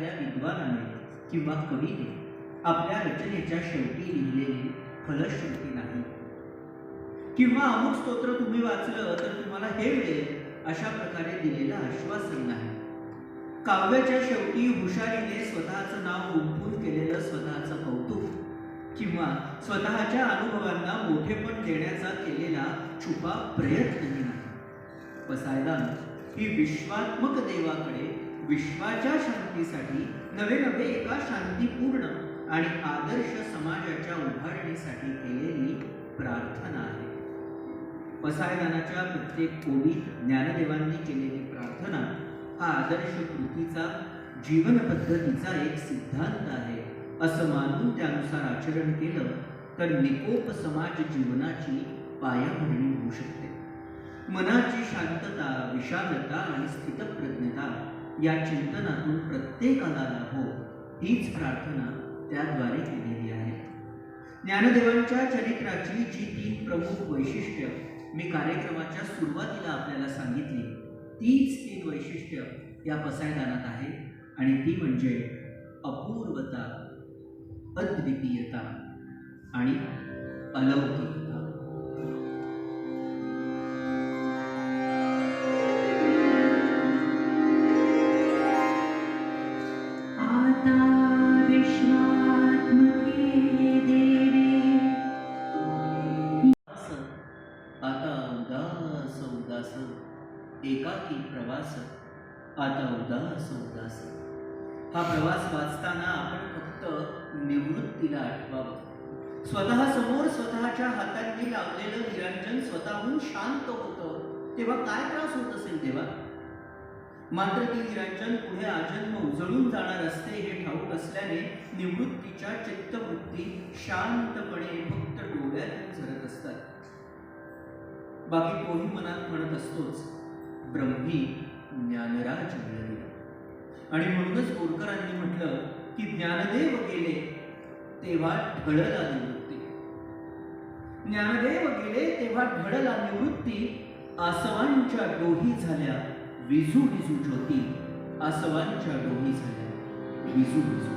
एखाद्या विद्वानाने किंवा कवीने आपल्या रचनेच्या शेवटी लिहिलेली फलश्रुती नाही. किंवा अमुक स्तोत्र तुम्ही वाचलं तर तुम्हाला हे मिळेल अशा प्रकारे दिलेलं आश्वासन नाही. काव्याच्या शेवटी हुशारीने स्वतःचं नाव उमपून केलेलं स्वतःचं कौतुक किंवा स्वतःच्या अनुभवांना मोठेपण देण्याचा केलेला छुपा प्रयत्नही नाही. पसायदान ही विश्वात्मक देवाकडे विश्वाच्या शांतीसाठी नवे नवे एका शांतीपूर्ण आणि आदर्श समाजाच्या उभारणीसाठी केलेली प्रार्थना आहे. पसायदानाच्या प्रत्येक ओळीत ज्ञानदेवांनी केलेली प्रार्थना हा आदर्श कृतीचा जीवन पद्धतीचा एक सिद्धांत आहे. असं मानून त्यानुसार आचरण केलं तर निकोप समाज जीवनाची पायाभरणी होऊ शकते. मनाची शांतता विशालता आणि स्थितप्रज्ञता या चिंतनातून प्रत्येकाला लाभो हीच प्रार्थना त्याद्वारे केलेली आहे. ज्ञानदेवांच्या चरित्राची जी तीन प्रमुख वैशिष्ट्य मी कार्यक्रमाच्या सुरुवातीला आपल्याला सांगितली तीच तीन वैशिष्ट्य या पसायदानात आहे आणि ती म्हणजे अपूर्वता अद्वितीयता आणि अलौकिक. प्रवास आता उदास उदास. हा प्रवास वाचताना आपण फक्त निवृत्तीला आठवावं. स्वतः समोर स्वतःच्या हातांनी लावलेलं निरंजन स्वतःहून शांत होतं. तेव्हा काय त्रास होत असेल तेव्हा? मात्र ती निरंजन पुढे आजन्म उजळून जाणार असते हे ठाऊक असल्याने निवृत्तीच्या चित्तवृत्ती शांतपणे फक्त डोळ्यातून झरत असतात. बाकी कोणी मनात म्हणत असतोच ब्रह्मी ज्ञानराज मिळाले आणि म्हणूनच बोरकरांनी म्हटलं की ज्ञानदेव गेले तेव्हा ढळला निवृत्ती. ज्ञानदेव गेले तेव्हा ढळला निवृत्ती आसवांच्या डोही झाल्या विजू विजू ज्योती. आसवांच्या डोही झाल्या विजू विजू